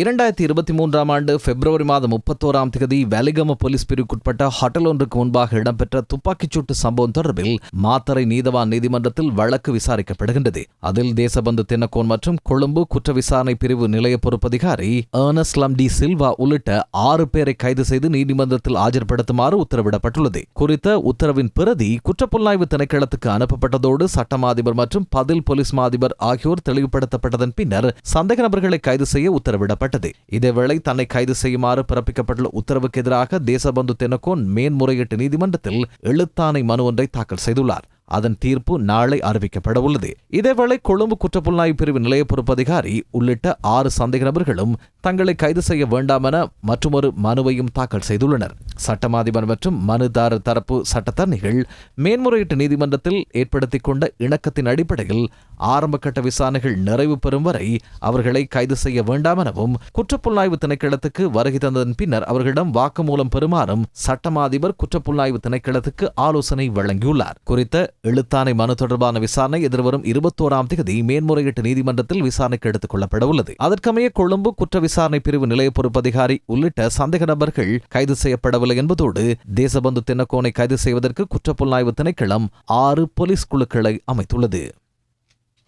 இரண்டாயிரத்தி இருபத்தி மூன்றாம் ஆண்டு பிப்ரவரி மாதம் முப்பத்தோராம் தேதி வெலிகம போலீஸ் பிரிவுக்குட்பட்ட ஹோட்டல் ஒன்றுக்கு முன்பாக இடம்பெற்ற துப்பாக்கிச்சூட்டு சம்பவம் தொடர்பில் மாத்தரை நீதவான் நீதிமன்றத்தில் வழக்கு விசாரிக்கப்படுகின்றது. அதில் தேசபந்து தென்னக்கோன் மற்றும் கொழும்பு குற்ற விசாரணை பிரிவு நிலைய பொறுப்பதிகாரி ஏர்னஸ்லம் டி சில்வா உள்ளிட்ட ஆறு பேரை கைது செய்து நீதிமன்றத்தில் ஆஜர்படுத்துமாறு உத்தரவிடப்பட்டுள்ளது. குறித்த உத்தரவின் பிரதி குற்றப்புலனாய்வு திணைக்களத்துக்கு அனுப்பப்பட்டதோடு சட்டமாதிபர் மற்றும் பதில் போலீஸ் மாதிபர் ஆகியோர் தெளிவுபடுத்தப்பட்டதன் பின்னர் சந்தேக நபர்களை கைது செய்ய உத்தரவிடப்பட்டது. இதேவேளை தன்னை கைது செய்யுமாறு பிறப்பிக்கப்பட்டுள்ள உத்தரவுக்கு எதிராக தேசபந்து தினக்கோன் மேன்முறையீட்டு நீதிமன்றத்தில் எழுத்தாணை மனு ஒன்றை தாக்கல் செய்துள்ளார். அதன் தீர்ப்பு நாளை அறிவிக்கப்பட உள்ளது இதேவேளை கொழும்பு குற்றப்புலனாய்வு பிரிவு நிலைய பொறுப்பதிகாரி உள்ளிட்ட ஆறு சந்தேக நபர்களும் தங்களை கைது செய்ய வேண்டாம் என மற்றொரு மனுவையும் தாக்கல் செய்துள்ளனர். சட்டமாதிபர் மற்றும் மனுதாரர் தரப்பு சட்டத்தரணிகள் மேன்முறையீட்டு நீதிமன்றத்தில் ஏற்படுத்திக் கொண்ட இணக்கத்தின் அடிப்படையில் ஆரம்பகட்ட விசாரணைகள் நிறைவு பெறும் வரை அவர்களை கைது செய்ய வேண்டாம் எனவும் குற்றப்புலனாய்வு திணைக்களத்துக்கு வருகை தந்ததன் பின்னர் அவர்களிடம் வாக்குமூலம் பெறுமாறும் சட்டமாதிபர் குற்றப்புலனாய்வு திணைக்களத்துக்கு ஆலோசனை வழங்கியுள்ளார். குறித்த எழுத்தாணை மனு தொடர்பான விசாரணை எதிர்வரும் இருபத்தோராம் தேதி மேன்முறையீட்டு நீதிமன்றத்தில் விசாரணைக்கு எடுத்துக் கொள்ளப்பட உள்ளது அதற்கமைய கொழும்பு குற்ற விசாரணை பிரிவு நிலைய பொறுப்பதிகாரி உள்ளிட்ட சந்தேக நபர்கள் கைது செய்யப்படவில்லை என்பதோடு தேசபந்து தென்னக்கோனை கைது செய்வதற்கு குற்றப்புலனாய்வு திணைக்களம் ஆறு போலீஸ் குழுக்களை அமைத்துள்ளது.